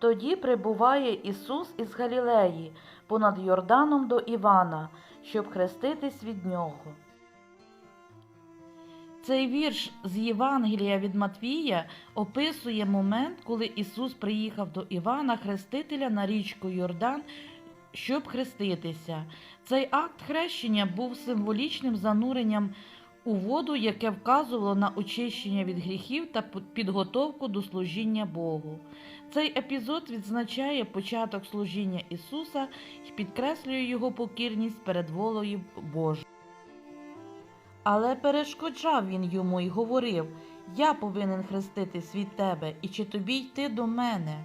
Тоді прибуває Ісус із Галілеї понад Йорданом до Івана, щоб хреститись від нього. Цей вірш з Євангелія від Матвія описує момент, коли Ісус приїхав до Івана Хрестителя на річку Йордан, щоб хреститися. Цей акт хрещення був символічним зануренням у воду, яке вказувало на очищення від гріхів та підготовку до служіння Богу. Цей епізод відзначає початок служіння Ісуса і підкреслює його покірність перед волею Божою. Але перешкоджав він йому й говорив: Я повинен хреститись від тебе, і чи тобі йти до мене?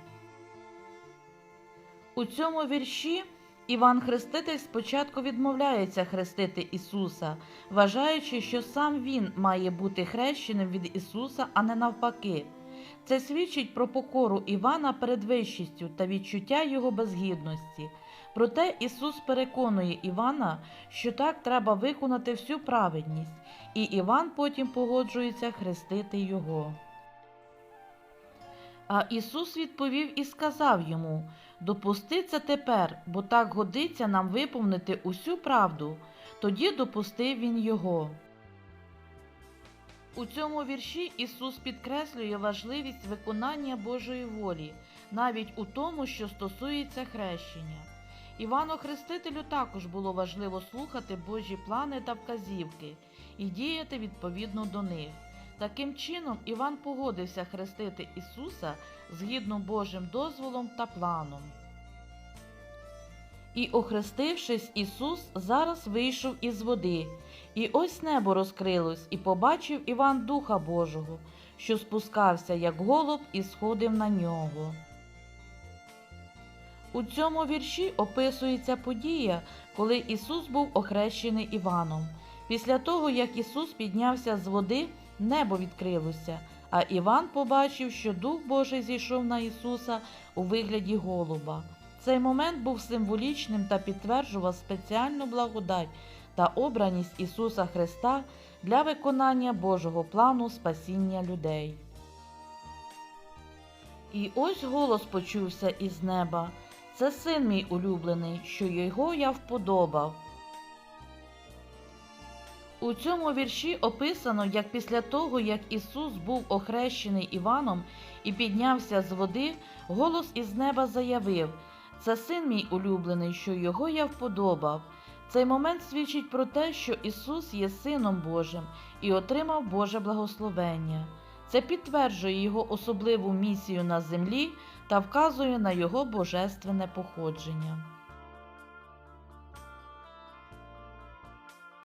У цьому вірші Іван Хреститель спочатку відмовляється хрестити Ісуса, вважаючи, що сам Він має бути хрещеним від Ісуса, а не навпаки. Це свідчить про покору Івана перед вищістю та відчуття його безгідності. Проте Ісус переконує Івана, що так треба виконати всю праведність, і Іван потім погоджується хрестити його. А Ісус відповів і сказав йому: Допусти це тепер, бо так годиться нам виповнити усю правду. Тоді допустив він його. У цьому вірші Ісус підкреслює важливість виконання Божої волі, навіть у тому, що стосується хрещення. Івану Хрестителю також було важливо слухати Божі плани та вказівки і діяти відповідно до них. Таким чином, Іван погодився хрестити Ісуса згідно Божим дозволом та планом. І, охрестившись, Ісус зараз вийшов із води, і ось небо розкрилось, і побачив Іван Духа Божого, що спускався, як голуб, і сходив на нього. У цьому вірші описується подія, коли Ісус був охрещений Іваном. Після того, як Ісус піднявся з води, небо відкрилося, а Іван побачив, що Дух Божий зійшов на Ісуса у вигляді голуба. Цей момент був символічним та підтверджував спеціальну благодать та обраність Ісуса Христа для виконання Божого плану спасіння людей. І ось голос почувся із неба. Це син мій улюблений, що його я вподобав. У цьому вірші описано, як після того, як Ісус був охрещений Іваном і піднявся з води, голос із неба заявив: Це син мій улюблений, що його я вподобав. Цей момент свідчить про те, що Ісус є Сином Божим і отримав Боже благословення. Це підтверджує Його особливу місію на землі та вказує на Його божественне походження.